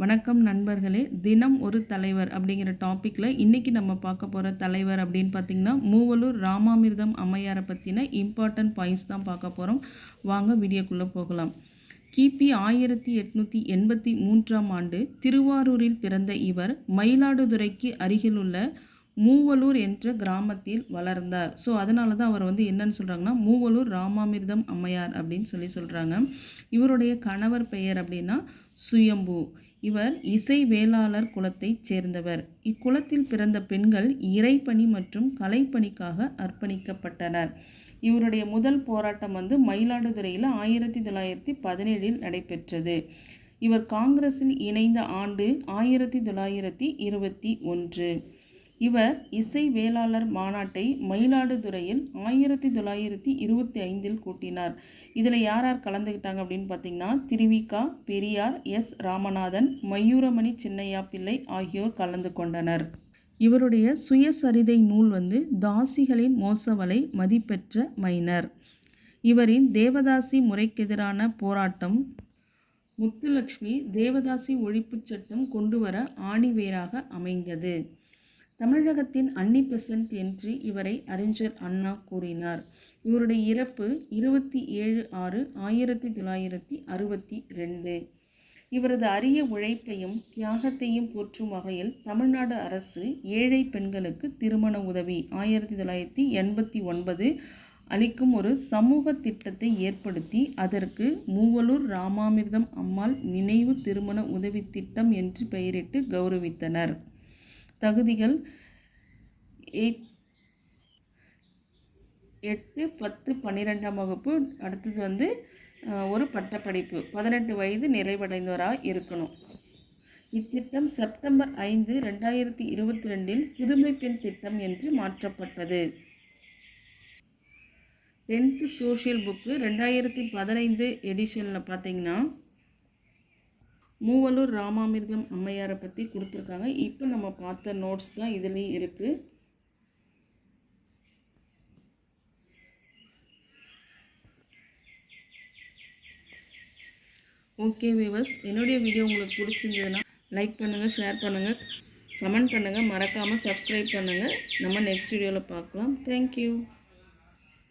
வணக்கம் நண்பர்களே. தினம் ஒரு தலைவர் அப்படிங்கிற டாப்பிக்கில் இன்றைக்கி நம்ம பார்க்க போகிற தலைவர் அப்படின்னு பார்த்திங்கன்னா மூவலூர் ராமாமிர்தம் அம்மையாரை பற்றின இம்பார்ட்டன்ட் பாயிண்ட்ஸ் தான் பார்க்க போகிறோம் வாங்க வீடியோக்குள்ளே போகலாம். கிபி ஆயிரத்தி எட்நூற்றி எண்பத்தி மூன்றாம் ஆண்டு திருவாரூரில் பிறந்த இவர் மயிலாடுதுறைக்கு அருகிலுள்ள மூவலூர் என்ற கிராமத்தில் வளர்ந்தார். ஸோ அதனால தான் அவர் வந்து என்னன்னு சொல்கிறாங்கன்னா மூவலூர் ராமாமிர்தம் அம்மையார் அப்படின்னு சொல்லி சொல்கிறாங்க இவருடைய கணவர் பெயர் அப்படின்னா சுயம்பு. இவர் இசை வேளாளர் குலத்தைச் சேர்ந்தவர். இக்குலத்தில் பிறந்த பெண்கள் இறைப்பணி மற்றும் கலைப்பணிக்காக அர்ப்பணிக்கப்பட்டனர். இவருடைய முதல் போராட்டம் வந்து மயிலாடுதுறையில் ஆயிரத்தி தொள்ளாயிரத்தி பதினேழில் நடைபெற்றது. இவர் காங்கிரஸில் இணைந்த ஆண்டு ஆயிரத்தி தொள்ளாயிரத்தி இருபத்தி ஒன்று. இவர் இசை வேளாளர் மாநாட்டை மயிலாடுதுறையில் ஆயிரத்தி தொள்ளாயிரத்தி இருபத்தி ஐந்தில் கூட்டினார். இதில் யார் யார் கலந்துக்கிட்டாங்க அப்படின்னு பார்த்தீங்கன்னா திருவிகா பெரியார் எஸ். ராமநாதன் மயூரமணி சின்னையா பிள்ளை ஆகியோர் கலந்து கொண்டனர். இவருடைய சுயசரிதை நூல் வந்து தாசிகளின் மோசவலை மதிப்பெற்ற மைனர். இவரின் தேவதாசி முறைக்கெதிரான போராட்டம் முத்துலக்ஷ்மி தேவதாசி ஒழிப்புச் சட்டம் கொண்டுவர ஆணிவேராக அமைந்தது. தமிழகத்தின் அன்னி பெசன்ட் என்று இவரை அறிஞர் அண்ணா கூறினார். இவருடைய இறப்பு இருபத்தி ஏழு ஆறு ஆயிரத்தி தொள்ளாயிரத்தி அறுபத்தி ரெண்டு. இவரது அரிய உழைப்பையும் தியாகத்தையும் போற்றும் வகையில் தமிழ்நாடு அரசு ஏழை பெண்களுக்கு திருமண உதவி ஆயிரத்தி தொள்ளாயிரத்தி எண்பத்தி ஒன்பது அளிக்கும் ஒரு சமூக திட்டத்தை ஏற்படுத்தி அதற்கு மூவலூர் ராமாமிர்தம் அம்மாள் நினைவு திருமண உதவி திட்டம் என்று பெயரிட்டு கௌரவித்தனர். தகுதிகள் எயிட் எட்டு பத்து பன்னிரெண்டாம் வகுப்பு. அடுத்தது வந்து ஒரு பட்டப்படிப்பு. பதினெட்டு வயது நிறைவடைந்தவராக இருக்கணும். இத்திட்டம் செப்டம்பர் ஐந்து ரெண்டாயிரத்தி இருபத்தி ரெண்டில் புதுமை பெண் திட்டம் என்று மாற்றப்பட்டது. டென்த்து சோஷியல் புக்கு ரெண்டாயிரத்தி பதினைந்து எடிஷனில் பார்த்தீங்கன்னா மூவலூர் ராமாமிர்தம் அம்மையாரை பற்றி கொடுத்துருக்காங்க. இப்போ நம்ம பார்த்த நோட்ஸ் தான் இதுலேயும் இருக்குது ஓகே வீவர்ஸ் என்னுடைய வீடியோ உங்களுக்கு பிடிச்சிருந்ததுன்னா லைக் பண்ணுங்கள் ஷேர் பண்ணுங்கள் கமெண்ட் பண்ணுங்கள் மறக்காமல் சப்ஸ்கிரைப் பண்ணுங்கள் நம்ம நெக்ஸ்ட் வீடியோவில் பார்க்கலாம். தேங்க்யூ